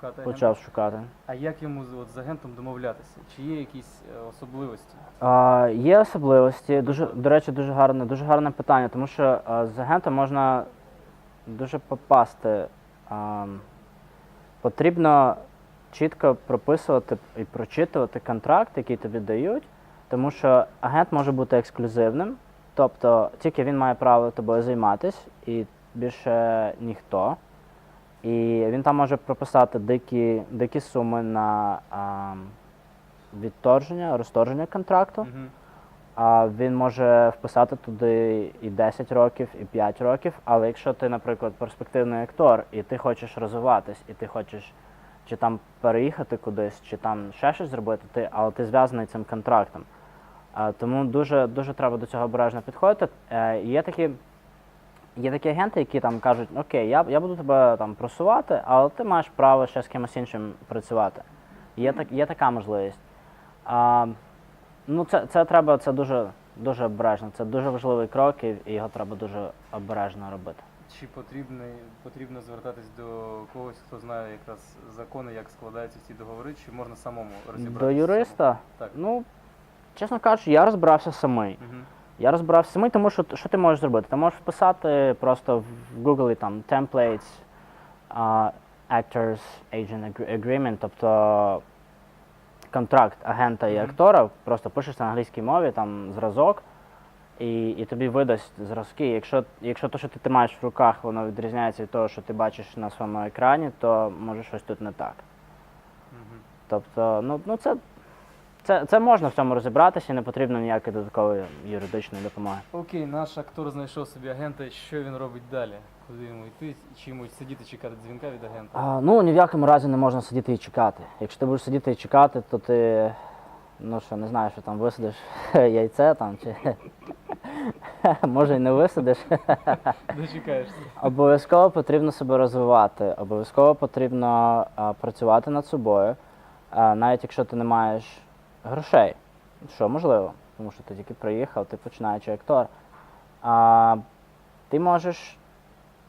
Шукати почав шукати. А як йому з- от, з агентом домовлятися? Чи є якісь е, особливості? А, є особливості. Дуже, до речі, дуже гарне, дуже гарне питання, тому що а, з агентом можна дуже попасти. А, потрібно чітко прописувати і прочитувати контракт, який тобі дають, тому що агент може бути ексклюзивним, тобто тільки він має право тобою займатися і більше ніхто. І він там може прописати дикі, дикі суми на а, відторження, розторження контракту. Угу. А він може вписати туди і 10 років, і 5 років. Але якщо ти, наприклад, перспективний актор, і ти хочеш розвиватись, і ти хочеш чи там переїхати кудись, чи там ще щось зробити, ти, але ти зв'язаний цим контрактом. А, тому дуже, дуже треба до цього обережно підходити. Е, є такі. Є такі агенти, які там кажуть, окей, я, я буду тебе там просувати, але ти маєш право ще з кимось іншим працювати. Є, так, є така можливість. А, ну, це, це треба, це дуже, дуже обережно. Це дуже важливий крок, і, його треба дуже обережно робити. Чи потрібно, потрібно звертатись до когось, хто знає якраз закони, як складаються ці договори, чи можна самому розібратися? До юриста, Так. ну, чесно кажучи, я розбирався самий. Угу. Я розбирався самий, тому що що ти можеш зробити? Ти можеш вписати просто в Google там templates, а, actors agent agreement, тобто контракт агента і актора, просто пишеш на англійській мові, там зразок, і, і тобі видасть зразки. Якщо, якщо те, що ти, ти маєш в руках, воно відрізняється від того, що ти бачиш на своєму екрані, то може щось тут не так. Угу. Тобто, ну, ну це, це, це можна в цьому розібратися, не потрібно ніякої додаткової юридичної допомоги. Окей, наш актор знайшов собі агента. Що він робить далі? Куди йому йти? Чи йому сидіти чекати дзвінка від агента? А, ну, ні в якому разі не можна сидіти і чекати. Якщо ти будеш сидіти і чекати, то ти, ну що, не знаю, що там висадиш яйце там, чи може й не висадиш. Дочекаєшся. Обов'язково потрібно себе розвивати, обов'язково потрібно а, працювати над собою, а, навіть якщо ти не маєш грошей, що можливо, тому що ти тільки приїхав, ти починаючий актор. А, ти можеш,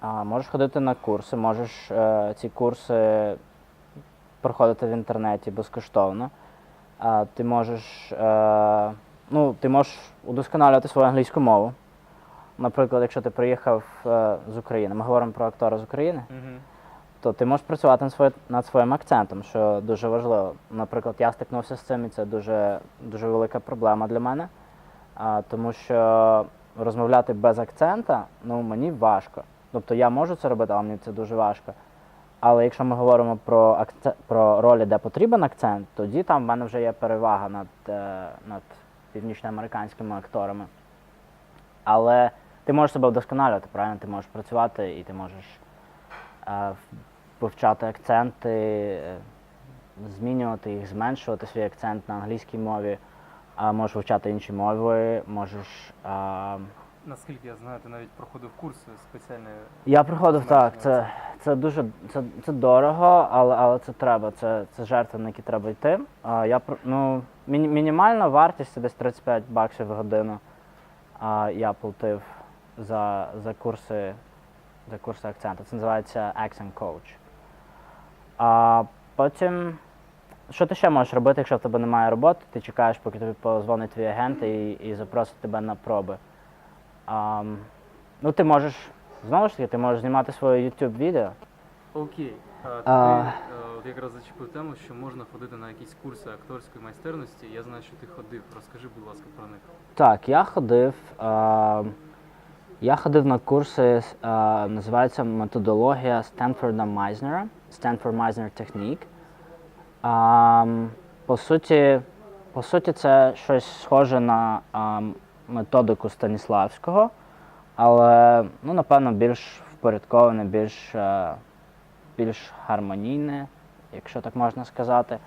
а, можеш ходити на курси, можеш е, ці курси проходити в інтернеті безкоштовно. А, ти можеш, е, ну, ти можеш удосконалювати свою англійську мову. Наприклад, якщо ти приїхав е, з України, ми говоримо про актора з України, Угу. То ти можеш працювати над, своє, над своїм акцентом, що дуже важливо. Наприклад, я стикнувся з цим, і це дуже, дуже велика проблема для мене, а, тому що розмовляти без акцента ну, мені важко. Тобто я можу це робити, але мені це дуже важко. Але якщо ми говоримо про, акце... про ролі, де потрібен акцент, тоді там в мене вже є перевага над, е, над північноамериканськими акторами. Але ти можеш себе вдосконалювати, правильно? Ти можеш працювати і ти можеш е, вивчати акценти, е, змінювати їх, зменшувати свій акцент на англійській мові, а можеш вивчати інші мови, можеш. е, Наскільки я знаю, ти навіть проходив курси спеціальні. Я приходив так. Це, це дуже це, це дорого, але, але це треба. Це, це жертви, на які треба йти. А, я ну, міні, мінімальна вартість це десь 35 баксів в годину. А, я платив за, за курси за курси акценту. Це називається Accent Coach. А потім, що ти ще можеш робити, якщо в тебе немає роботи, ти чекаєш, поки тобі позвонить твій агент і, і запросить тебе на проби. А, ну, ти можеш, знову ж таки, ти можеш знімати своє YouTube відео. Окей. А, ти А. от якраз зачепив тему, що можна ходити на якісь курси акторської майстерності. Я знаю, що ти ходив. Розкажи, будь ласка, про них. Так, я ходив. А, я ходив на курси, називається методологія Стенфорда Майзнера, Stanford Meisner Technique. По, суті, по суті, це щось схоже на методику Станіславського, але ну, напевно більш впорядковане, більш, е, більш гармонійне, якщо так можна сказати.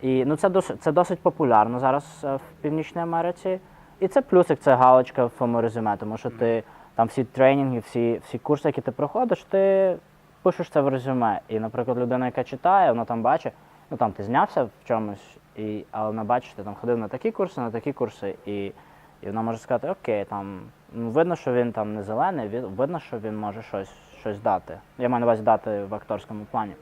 І ну, це досить, це досить популярно зараз е, в Північній Америці. І це плюсик, це галочка в твоєму резюме, тому що ти там всі тренінги, всі, всі курси, які ти проходиш, ти пишеш це в резюме. І, наприклад, людина, яка читає, вона там бачить, ну там ти знявся в чомусь, і, але вона бачить, ти там ходив на такі курси, на такі курси, і, і вона може сказати, окей, там ну, видно, що він там не зелений, видно, що він може щось, щось дати. Я маю на увазі дати в акторському плані.